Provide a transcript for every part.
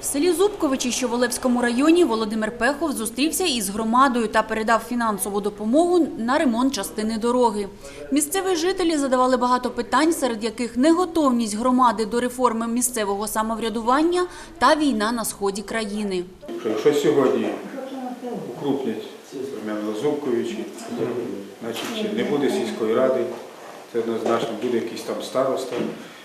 В селі Зубковичі, що в Олевському районі, Володимир Пехов зустрівся із громадою та передав фінансову допомогу на ремонт частини дороги. Місцеві жителі задавали багато питань, серед яких неготовність громади до реформи місцевого самоврядування та війна на сході країни. що сьогодні укруплять, Зубковичі, значить не буде сільської ради, це однозначно буде якийсь там староста.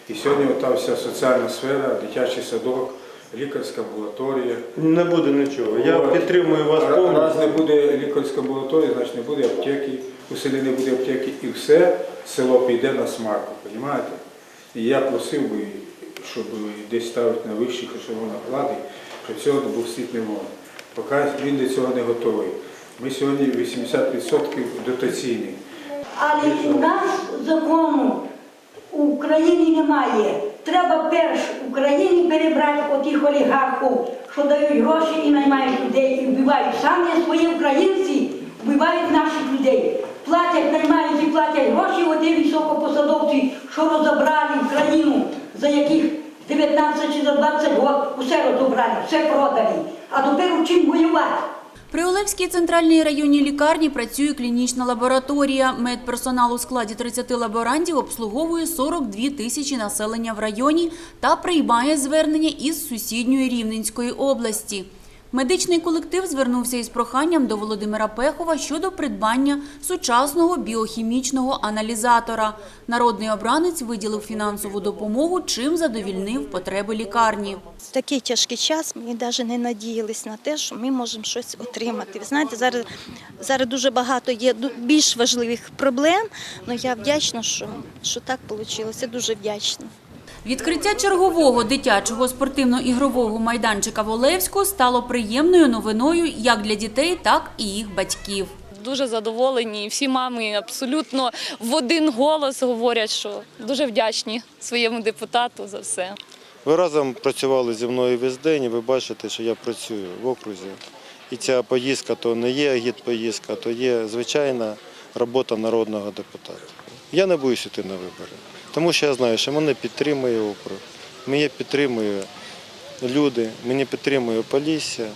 І сьогодні ота вся соціальна сфера, дитячий садок, лікарська амбулаторія. Не буде нічого. Я От. підтримую вас Раз не буде лікарська амбулаторія, значить не буде аптеки, у селі не буде аптеки, і все село піде на смарку, розумієте? І я просив би, щоб десь ставити на вищих ешелонах влади, що цього допустити не можна. Поки він до цього не готовий. Ми сьогодні 80% дотаційні. Але у нас закону в Україні немає. Треба перш Україні перебрати отих олігархів, що дають гроші і наймають людей і вбивають. Самі свої українці вбивають наших людей. Платять, наймають і платять гроші оті високопосадовці, що розібрали Україну, за яких 19 чи за 20 років усе розібрали, все продали. А тепер чим воювати? При Олевській центральній районній лікарні працює клінічна лабораторія. Медперсонал у складі 30 лаборантів обслуговує 42 тисячі населення в районі та приймає звернення із сусідньої Рівненської області. Медичний колектив звернувся із проханням до Володимира Пехова щодо придбання сучасного біохімічного аналізатора. Народний обранець виділив фінансову допомогу, чим задовільнив потреби лікарні. В такий тяжкий час ми навіть не надіялись на те, що ми можемо щось отримати. Ви знаєте, зараз, зараз дуже багато є більш важливих проблем, але я вдячна, що, що так вийшло. Дуже вдячна. Відкриття чергового дитячого спортивно-ігрового майданчика в Олевську стало приємною новиною як для дітей, так і їх батьків. Дуже задоволені. Всі мами абсолютно в один голос говорять, що дуже вдячні своєму депутату за все. Ви разом працювали зі мною весь день, і ви бачите, що я працюю в окрузі. І ця поїздка то не є агітпоїздка, то є звичайна робота народного депутата. Я не боюсь йти на вибори, тому що я знаю, що мене підтримує округ, мене підтримує люди, мене підтримує Полісся.